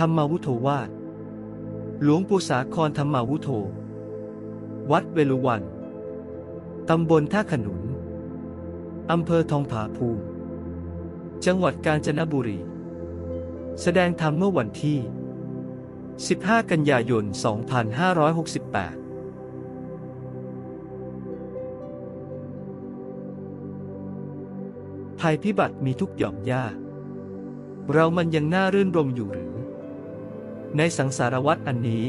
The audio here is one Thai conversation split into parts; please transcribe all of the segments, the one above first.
ธรรมาวุโธวาดหลวงปู่สาครธรรมาวุโธ วัดเวลุวัน ตำบลท่าขนุน อำเภอทองผาภูมิ จังหวัดกาญจนบุรี แสดงธรรมเมื่อวันที่ 15 กันยายน 2568ภัยพิบัติมีทุกหย่อมย่า เรามันยังน่ารื่นรมอยู่หรือ ในสังสารวัฏอันนี้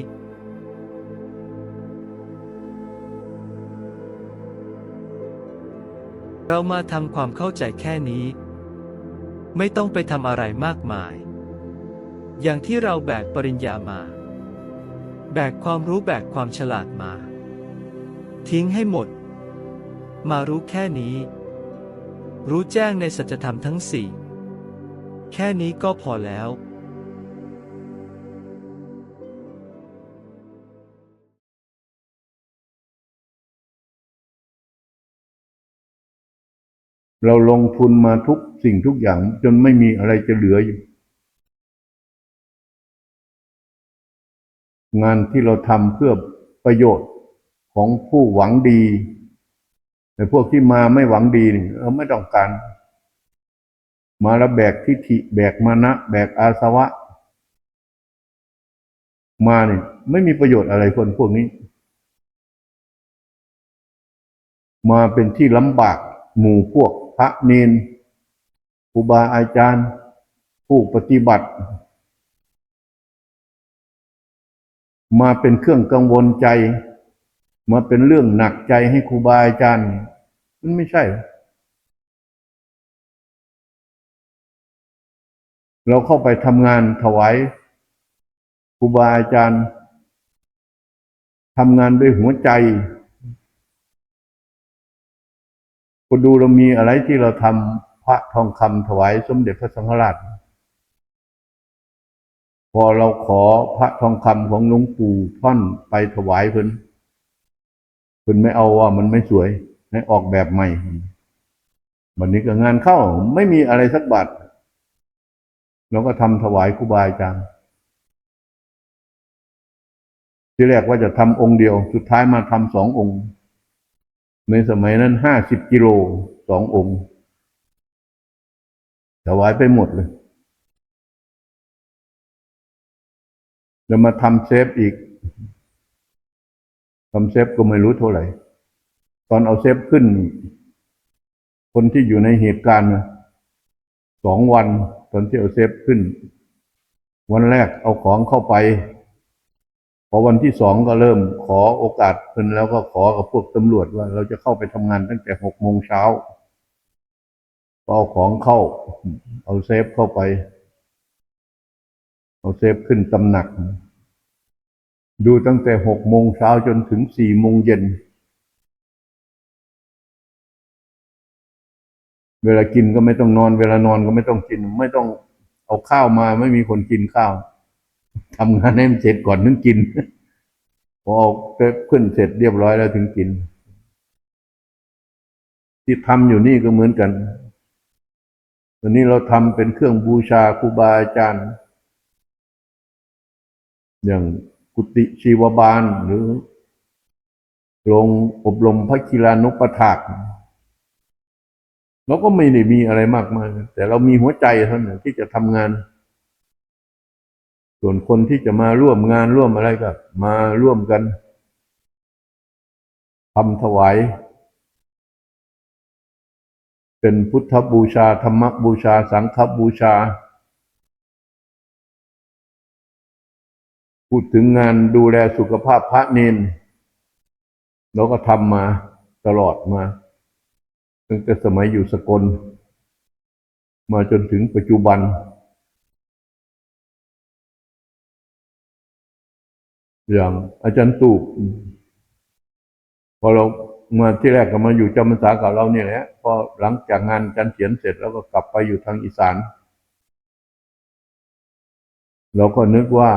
เรามาทำความเข้าใจแค่นี้ ไม่ต้องไปทำอะไรมากมาย อย่างที่เราแบกปริญญามา แบกความรู้แบกความฉลาดมา ทิ้งให้หมด มารู้แค่นี้ รู้แจ้งในสัจธรรมทั้งสี่แค่นี้ก็พอแล้ว เราลงทุนมาทุกสิ่งทุกอย่าง จนไม่มีอะไรจะเหลืออยู่ งานที่เราทำเพื่อประโยชน์ของผู้หวังดีแต่พวกที่มาไม่หวังดีนี่เราไม่ต้องการ มาแล้วแบกทิฐิแบกมานะ แบกอาสวะ มาเนี่ยไม่มีประโยชน์อะไรคนพวกนี้ มาเป็นที่ลำบากหมู่พวกพระเนนครูบาอาจารย์ ผู้ปฏิบัติ มาเป็นเครื่องกังวลใจ มาเป็นเรื่องหนักใจให้ครูบาอาจารย์ มันไม่ใช่ เราเข้าไปทำงานถวายครูบาอาจารย์ทำงานด้วยหัวใจ ก็ดูเรามีอะไรที่เราทำพระทองคำถวายสมเด็จพระสังฆราช พอเราขอพระทองคำของหลวงปู่ท่อนไปถวายเพิ่นเพิ่นไม่เอาว่ามันไม่สวยให้ออกแบบใหม่วันนี้ก็งานเข้าไม่มีอะไรสักบาทเราก็ทำถวายครูบาอาจารย์ที่แรกว่าจะทำองค์เดียว สุดท้ายมาทำสององค์ ในสมัยนั้นห้าสิบกิโลสององค์ถวายไปหมดเลย แล้วมาทำเซฟอีกทำเซฟก็ไม่รู้เท่าไหร่ ตอนเอาเซฟขึ้น คนที่อยู่ในเหตุการณ์สองวัน ตอนที่เอาเซฟขึ้น วันแรกเอาของเข้าไป พอวันที่สองก็เริ่มขอโอกาสเพิ่นแล้วก็ขอกับพวกตำรวจว่าเราจะเข้าไปทำงานตั้งแต่หกโมงเช้าเอาของเข้า เอาเซฟเข้าไป เอาเซฟขึ้นตำหนัก ดูตั้งแต่หกโมงเช้าจนถึงสี่โมงเย็น เวลากินก็ไม่ต้องนอน เวลานอนก็ไม่ต้องกิน ไม่ต้องเอาข้าวมาไม่มีคนกินข้าว ทำงานให้มันเสร็จก่อนถึงกิน พอเอาขึ้นเสร็จเรียบร้อยแล้วถึงกิน ที่ทำอยู่นี่ก็เหมือนกันตอนนี้เราทำเป็นเครื่องบูชาครูบาอาจารย์ อย่างกุฏิชีวบาลหรือโรงอบรมพระกีฬานุปถากเราก็ไม่ได้มีอะไรมากมายแต่เรามีหัวใจเท่านั้นที่จะทำงาน ส่วนคนที่จะมาร่วมงานร่วมอะไรก็มาร่วมกันทำถวายเป็นพุทธบูชา ธรรมบูชา สังฆบูชา พูดถึงงานดูแลสุขภาพพระเนนเราก็ทำมาตลอดมาตั้งแต่สมัยอยู่สกล มาจนถึงปัจจุบัน อย่างอาจารย์ตูบพอเรามาที่แรกก็มาอยู่จำพรรษากับเราเนี่ยแหละพอหลังจากงานอาจารย์เขียนเสร็จแล้วก็กลับไปอยู่ทางอีสาน เราก็นึกว่า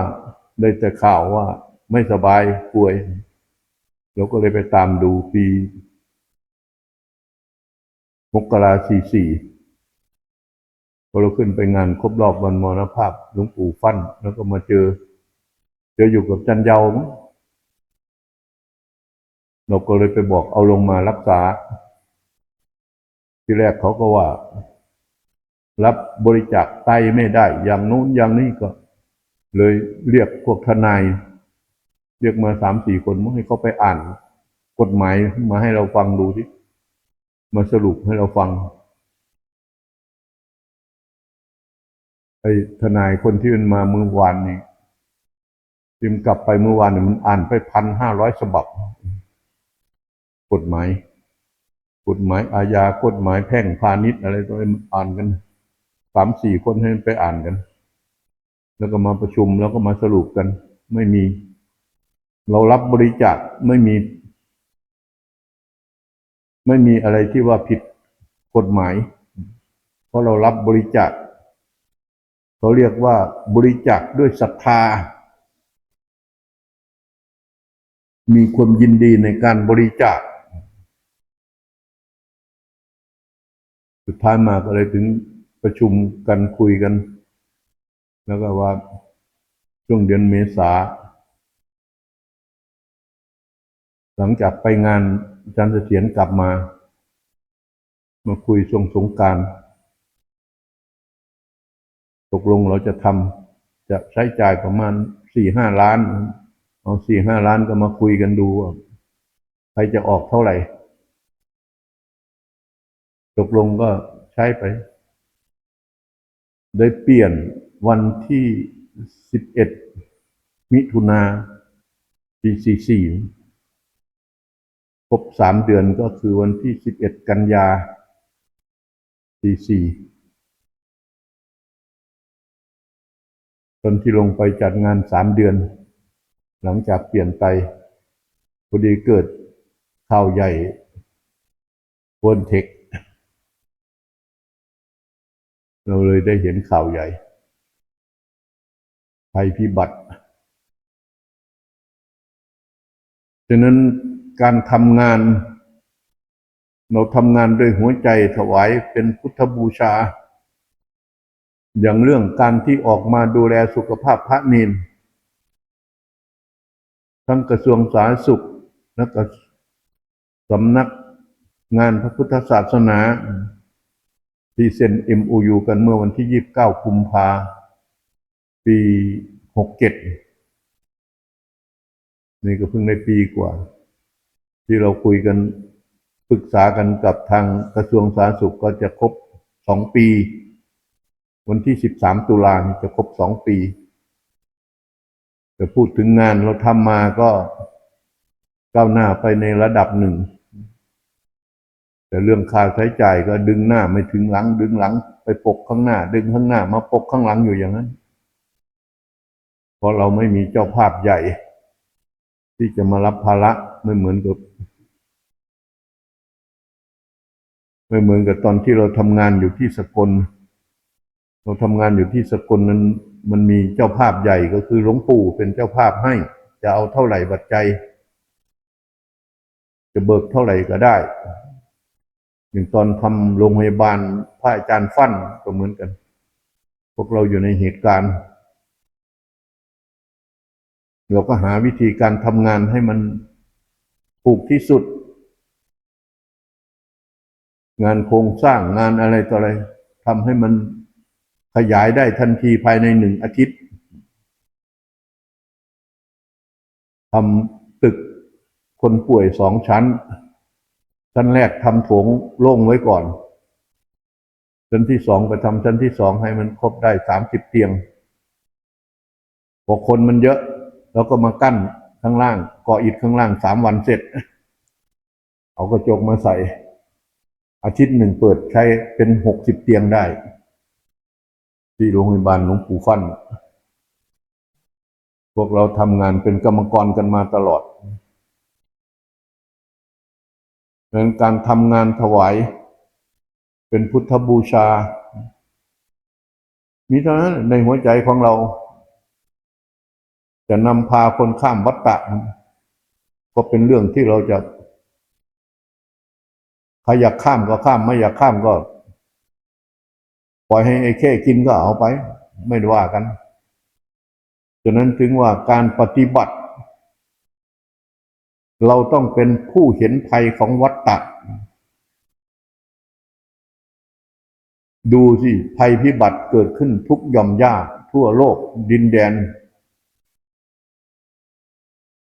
ได้แต่ข่าวว่าไม่สบายป่วย เราก็เลยไปตามดูปีมกราสี่สี่พอเราขึ้นไปงานครบรอบวันมรณภาพหลวงปู่ฟั่นแล้วก็มาเจอ เจออยู่กับจันเยามั้งเราก็เลยไปบอกเอาลงมารักษา ที่แรกเขาก็ว่า รับบริจาคไตไม่ได้ อย่างนู้นอย่างนี้ก็ เลยเรียกพวกทนาย เรียกมาสามสี่คนมาให้เขาไปอ่าน กฎหมายมาให้เราฟังดูที่มาสรุปให้เราฟังไอ้ทนายคนที่มันมาเมื่อวานนี้ ทิมกลับไปเมื่อวานเนี่ยมันอ่านไปพันห้าร้อยฉบับ กฎหมาย กฎหมายอาญากฎหมายแพ่งพาณิชย์อะไรตัวนี้มันอ่านกันสามสี่คนให้มันไปอ่านกัน แล้วก็มาประชุมแล้วก็มาสรุปกัน ไม่มี เรารับบริจาคไม่มี ไม่มีอะไรที่ว่าผิดกฎหมาย เพราะเรารับบริจาคเขาเรียกว่าบริจาคด้วยศรัทธา มีความยินดีในการบริจาค สุดท้ายมาก็เลยถึงประชุมกันคุยกัน แล้วก็ว่าช่วงเดือนเมษา หลังจากไปงานอาจารย์เสถียรกลับมา มาคุยช่วงสงการตกลงเราจะทำจะใช้จ่ายประมาณสี่ห้าล้าน เอาสี่ห้าล้านก็มาคุยกันดูว่าใครจะออกเท่าไหร่ ตกลงก็ใช้ไป ได้เปลี่ยนวันที่สิบเอ็ดมิถุนาปีสี่สี่ครบสามเดือนก็คือวันที่สิบเอ็ดกันยาสี่สี่ตอนที่ลงไปจัดงานสามเดือน หลังจากเปลี่ยนไปพอดีเกิดข่าวใหญ่บนเทค เราเลยได้เห็นข่าวใหญ่ภัยพิบัติฉะนั้นการทำงาน เราทำงานด้วยหัวใจถวายเป็นพุทธบูชา อย่างเรื่องการที่ออกมาดูแลสุขภาพพระเนน ทั้งกระทรวงสาธารณสุขและก็สำนักงานพระพุทธศาสนา ที่เซ็น MOU กันเมื่อวันที่ 29 กุมภาปี 67 นี่ก็เพิ่งได้ปีกว่า ที่เราคุยกันปรึกษากันกับทางกระทรวงสาธารณสุขก็จะครบสองปี วันที่ 13 ตุลาจะครบสองปี แต่พูดถึงงานเราทำมาก็ก้าวหน้าไปในระดับหนึ่ง แต่เรื่องค่าใช้จ่ายก็ดึงหน้าไม่ถึงหลัง ดึงหลัง ไปปกข้างหน้า ดึงข้างหน้า มาปกข้างหลังอยู่อย่างนั้น เพราะเราไม่มีเจ้าภาพใหญ่ ที่จะมารับภาระไม่เหมือนกับไม่เหมือนกับตอนที่เราทำงานอยู่ที่สกล เราทำงานอยู่ที่สกลนั้น มันมีเจ้าภาพใหญ่ก็คือหลวงปู่เป็นเจ้าภาพให้ จะเอาเท่าไหร่บัตรใจจะเบิกเท่าไหร่ก็ได้ อย่างตอนทำโรงพยาบาลพระอาจารย์ฟั่นก็เหมือนกัน พวกเราอยู่ในเหตุการณ์ เราก็หาวิธีการทำงานให้มันถูกที่สุด งานโครงสร้างงานอะไรต่ออะไรทำให้มัน ขยายได้ทันทีภายในหนึ่งอาทิตย์ทำตึกคนป่วยสองชั้น ชั้นแรกทำโถงโล่งไว้ก่อน ชั้นที่สองไปทำชั้นที่สองให้มันครบได้สามสิบเตียงพอคนมันเยอะ แล้วก็มากั้นข้างล่างก่ออิฐข้างล่างสามวันเสร็จ เอากระจกมาใส่ อาทิตย์หนึ่งเปิดใช้เป็นหกสิบเตียงได้ ที่โรงพยาบาลหลวงปู่ฟั่น พวกเราทำงานเป็นกรรมกรกันมาตลอดดังนั้นการทำงานถวาย เป็นพุทธบูชา มีเท่านั้นในหัวใจของเรา จะนำพาคนข้ามวัฏฏะก็เป็นเรื่องที่เราจะใครอยากข้ามก็ข้าม ไม่อยากข้ามก็ ปล่อยให้ไอ้แค่กินก็เอาไป ไม่ด้ว่ากันฉะนั้นถึงว่าการปฏิบัติ เราต้องเป็นผู้เห็นภัยของวัฏฏะดูสิภัยพิบัติเกิดขึ้นทุกย่อมย่าทั่วโลกดินแดน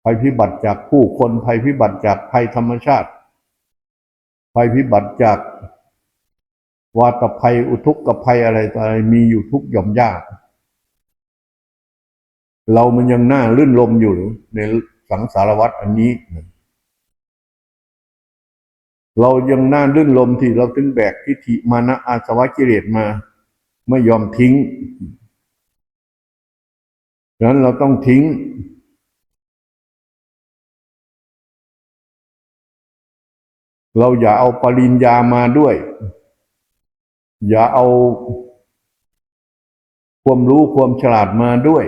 ภัยพิบัติจากผู้คนภัยพิบัติจากภัยธรรมชาติ ภัยพิบัติจาก วาตภัย อุทกภัยอะไรต่ออะไรมีอยู่ทุกหย่อมย่าเรามันยังน่าลื่นลมอยู่หรือในสังสารวัฏอันนี้ เรายังน่าลื่นลมที่เราถึงแบกทิฏฐิมานะอาสวะกิเลสมา ไม่ยอมทิ้งฉะนั้นเราต้องทิ้ง เราอย่าเอาปริญญามาด้วย อย่าเอาความรู้ความฉลาดมาด้วย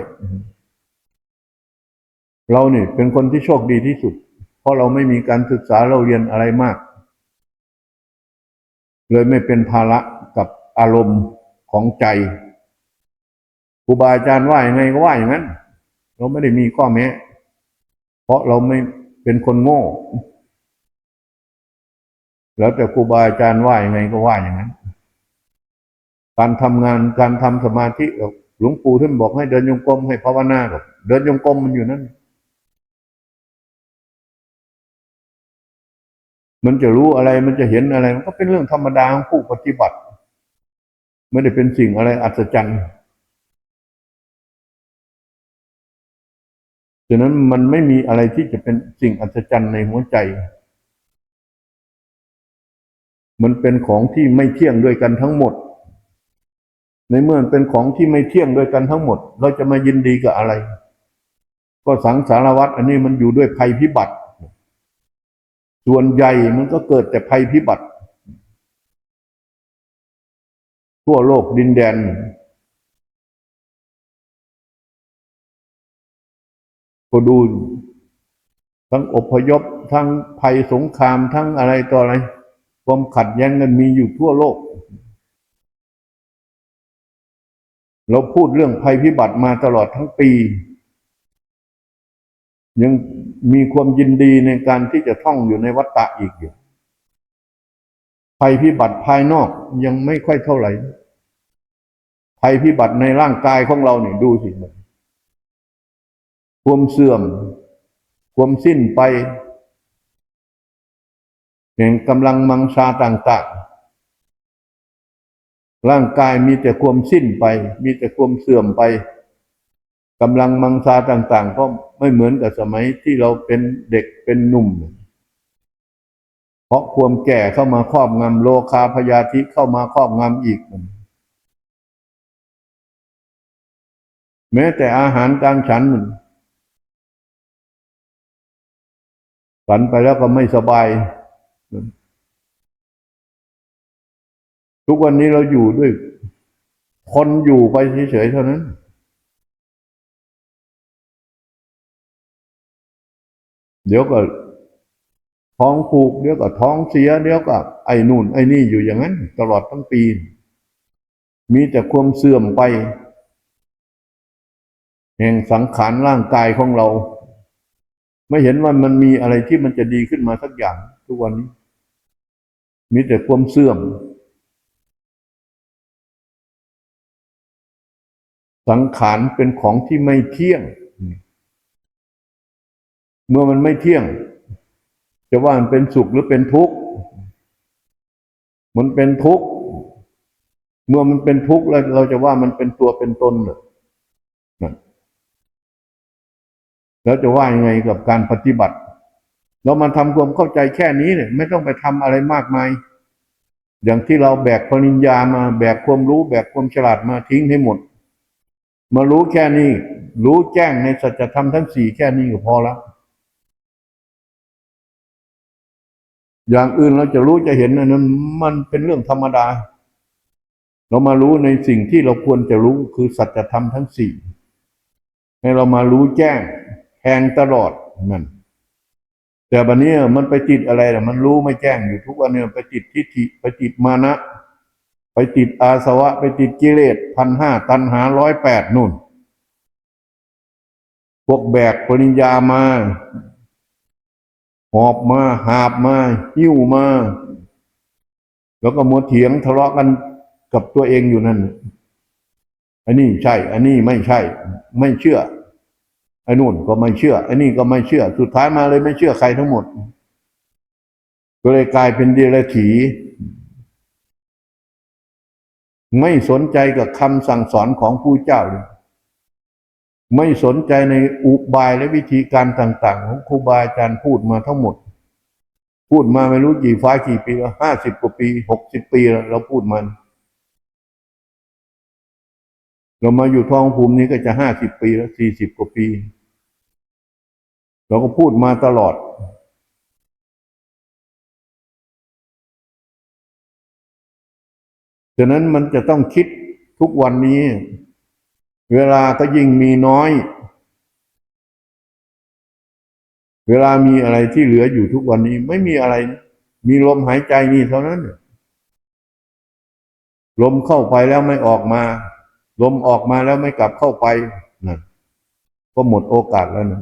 เราเนี่ยเป็นคนที่โชคดีที่สุด เพราะเราไม่มีการศึกษาเราเรียนอะไรมาก เลยไม่เป็นภาระกับอารมณ์ของใจครูบาอาจารย์ว่าอย่างไงก็ว่าอย่างนั้น เราไม่ได้มีข้อแม้ เพราะเราไม่เป็นคนโง่ แล้วแต่ครูบาอาจารย์ว่าอย่างไงก็ว่าอย่างนั้น การทำงานการทำสมาธิหลวงปู่ท่านบอกให้เดินยงกรมให้ภาวนาหรอกเดินยงกรมมันอยู่นั่นมันจะรู้อะไรมันจะเห็นอะไร มันก็เป็นเรื่องธรรมดาของผู้ปฏิบัติ ไม่ได้เป็นสิ่งอะไรอัศจรรย์ฉะนั้นมันไม่มีอะไรที่จะเป็นสิ่งอัศจรรย์ในหัวใจ มันเป็นของที่ไม่เที่ยงด้วยกันทั้งหมด ในเมื่อเป็นของที่ไม่เที่ยงด้วยกันทั้งหมด เราจะมายินดีกับอะไร ก็สังสารวัฏอันนี้มันอยู่ด้วยภัยพิบัติ ส่วนใหญ่มันก็เกิดแต่ภัยพิบัติ ทั่วโลกดินแดน ก็ดู ทั้งอพยพทั้งภัยสงครามทั้งอะไรต่ออะไร ความขัดแย้งกันมีอยู่ทั่วโลก เราพูดเรื่องภัยพิบัติมาตลอดทั้งปี ยังมีความยินดีในการที่จะท่องอยู่ในวัฏฏะอีกอยู่ภัยพิบัติภายนอกยังไม่ค่อยเท่าไหร่ภัยพิบัติในร่างกายของเราเนี่ยดูสิความเสื่อม ความสิ้นไปแห่งกำลังมังชาต่าง ๆ ร่างกายมีแต่ความสิ้นไป มีแต่ความเสื่อมไปกำลังมังชาต่าง ๆ ก็ไม่เหมือนกับสมัยที่เราเป็นเด็กเป็นหนุ่ม เพราะความแก่เข้ามาครอบงำโลคาพยาธิเข้ามาครอบงำอีก แม้แต่อาหารการฉันมันฉันไปแล้วก็ไม่สบาย ทุกวันนี้เราอยู่ด้วย คนอยู่ไปเฉยๆเท่านั้นเดี๋ยวก็ท้องผูกเดี๋ยวก็ท้องเสียเดี๋ยวก็ไอ้นู่นไอ้นี่อยู่อย่างนั้น ตลอดทั้งปี มีแต่ความเสื่อมไป แห่งสังขารร่างกายของเรา ไม่เห็นว่ามันมีอะไรที่มันจะดีขึ้นมาสักอย่างทุกวันนี้ มีแต่ความเสื่อม สังขารเป็นของที่ไม่เที่ยง เมื่อมันไม่เที่ยง จะว่ามันเป็นสุขหรือเป็นทุกข์ มันเป็นทุกข์ เมื่อมันเป็นทุกข์แล้วเราจะว่ามันเป็นตัวเป็นตนเหรอแล้วจะว่ายังไงกับการปฏิบัติ เรามาทำความเข้าใจแค่นี้เนี่ย ไม่ต้องไปทำอะไรมากมาย อย่างที่เราแบกปริญญามาแบกความรู้ แบกความฉลาดมาทิ้งให้หมด มารู้แค่นี้ รู้แจ้งในสัจธรรมทั้งสี่แค่นี้ก็พอแล้วอย่างอื่นเราจะรู้จะเห็นอันนั้นมันเป็นเรื่องธรรมดา เรามารู้ในสิ่งที่เราควรจะรู้คือสัจธรรมทั้งสี่ให้เรามารู้แจ้งแทงตลอดนั่นแต่บัดนี้มันไปติดอะไรล่ะมันรู้ไม่แจ้งอยู่ทุกวันเนี่ยไปติดทิฏฐิไปติดมานะ ไปติดอาสวะ ไปติดกิเลสพันห้าตันหาร้อยแปดนู่น พวกแบกปริญญามา หอบมา หาบมา หิ้วมา แล้วก็มัวเถียงทะเลาะกันกับตัวเองอยู่นั่น อันนี้ใช่ อันนี้ไม่ใช่ ไม่เชื่อ ไอ้นู่นก็ไม่เชื่อ ไอ้นี่ก็ไม่เชื่อ สุดท้ายมาเลยไม่เชื่อใครทั้งหมด ก็เลยกลายเป็นเดรัจฉี ไม่สนใจกับคำสั่งสอนของผู้เจ้าเลยไม่สนใจในอุบายและวิธีการต่างๆ ของครูบาอาจารย์พูดมาทั้งหมด พูดมาไม่รู้กี่ฟ้ากี่ปีแล้วห้าสิบกว่าปีหกสิบปีแล้วเราพูดมัน เรามาอยู่ท้องภูมินี้ก็จะห้าสิบปีแล้วสี่สิบกว่าปี เราก็พูดมาตลอด ฉะนั้นมันจะต้องคิดทุกวันนี้ เวลาก็ยิ่งมีน้อย เวลามีอะไรที่เหลืออยู่ทุกวันนี้ ไม่มีอะไร มีลมหายใจนี่เท่านั้น ลมเข้าไปแล้วไม่ออกมา ลมออกมาแล้วไม่กลับเข้าไปนั่นก็หมดโอกาสแล้วนะ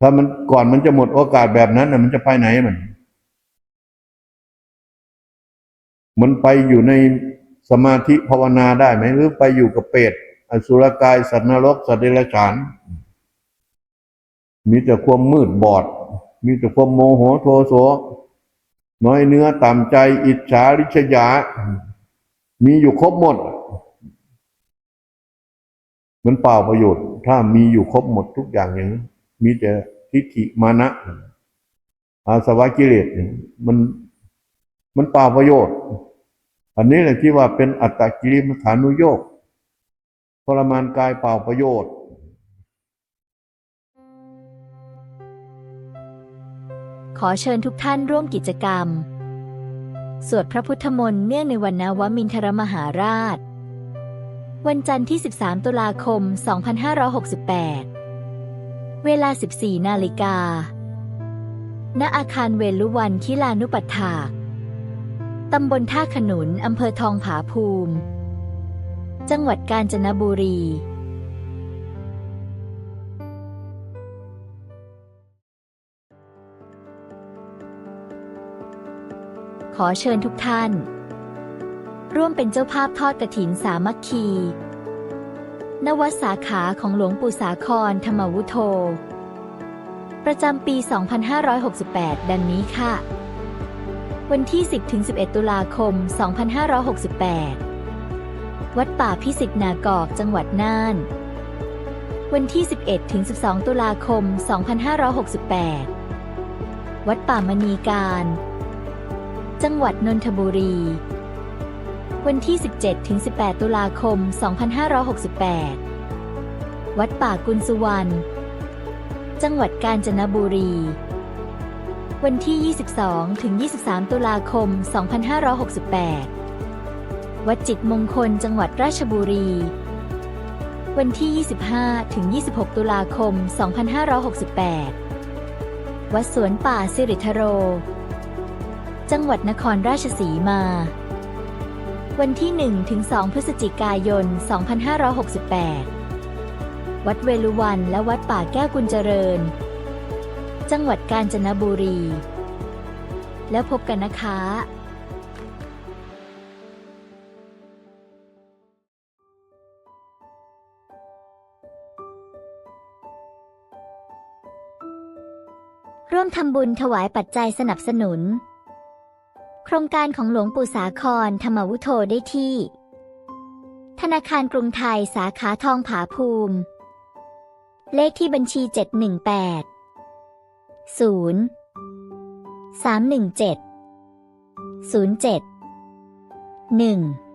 ถ้ามันก่อนมันจะหมดโอกาสแบบนั้นนะมันจะไปไหนมัน มันไปอยู่ในสมาธิภาวนาได้ไหมหรือไปอยู่กับเปรตอสุรกายสัตว์นรกสัตว์เดรัจฉาน มีแต่ความมืดบอด มีแต่ความโมโหโทโสน้อยเนื้อต่ำใจอิจฉาริษยา มีอยู่ครบหมด มันเปล่าประโยชน์ ถ้ามีอยู่ครบหมดทุกอย่างอย่างนี้มีแต่ทิฏฐิมานะ อาสวะกิเลสมันมันเปล่าประโยชน์ อันนี้แหละที่ว่าเป็นอัตตกิริมฐานุโยกทรมานกายเปล่าประโยชน์ขอเชิญทุกท่านร่วมกิจกรรม สวดพระพุทธมนต์เนื่องในวันนวมินทรมหาราช วันจันทร์ที่ 13 ตุลาคม 2568 เวลา 14 นาฬิกา ณ อาคารเวลุวันคิลานุปัฏฐาก ตำบลท่าขนุน อำเภอทองผาภูมิ จังหวัดกาญจนบุรี ขอเชิญทุกท่าน ร่วมเป็นเจ้าภาพทอดกฐินสามัคคี นวัดสาขาของหลวงปู่สาครธรรมวุโธ ประจำปี 2568 ดังนี้ค่ะ วันที่ 10-11 ตุลาคม 2568 วัดป่าพิสิทธิ์นากอกจังหวัดน่าน วันที่ 11-12 ตุลาคม 2568 วัดป่ามณีการ จังหวัดนนทบุรี วันที่ 17-18 ตุลาคม 2568 วัดป่ากุลสุวรรณ จังหวัดกาญจนบุรี วันที่ 22-23 ตุลาคม 2568 วัดจิตมงคลจังหวัดราชบุรี วันที่ 25-26 ตุลาคม 2568 วัดสวนป่าสิริทโร จังหวัดนครราชสีมา วันที่1-2พฤศจิกายน 2568 วัดเวลุวันและวัดป่าแก้วกุญเจริญ จังหวัดกาญจนบุรี แล้วพบกันนะคะร่วมทำบุญถวายปัจจัยสนับสนุน โครงการของหลวงปู่สาครธรรมวุโธได้ที่ ธนาคารกรุงไทยสาขาทองผาภูมิ เลขที่บัญชี 718 0 317 07 1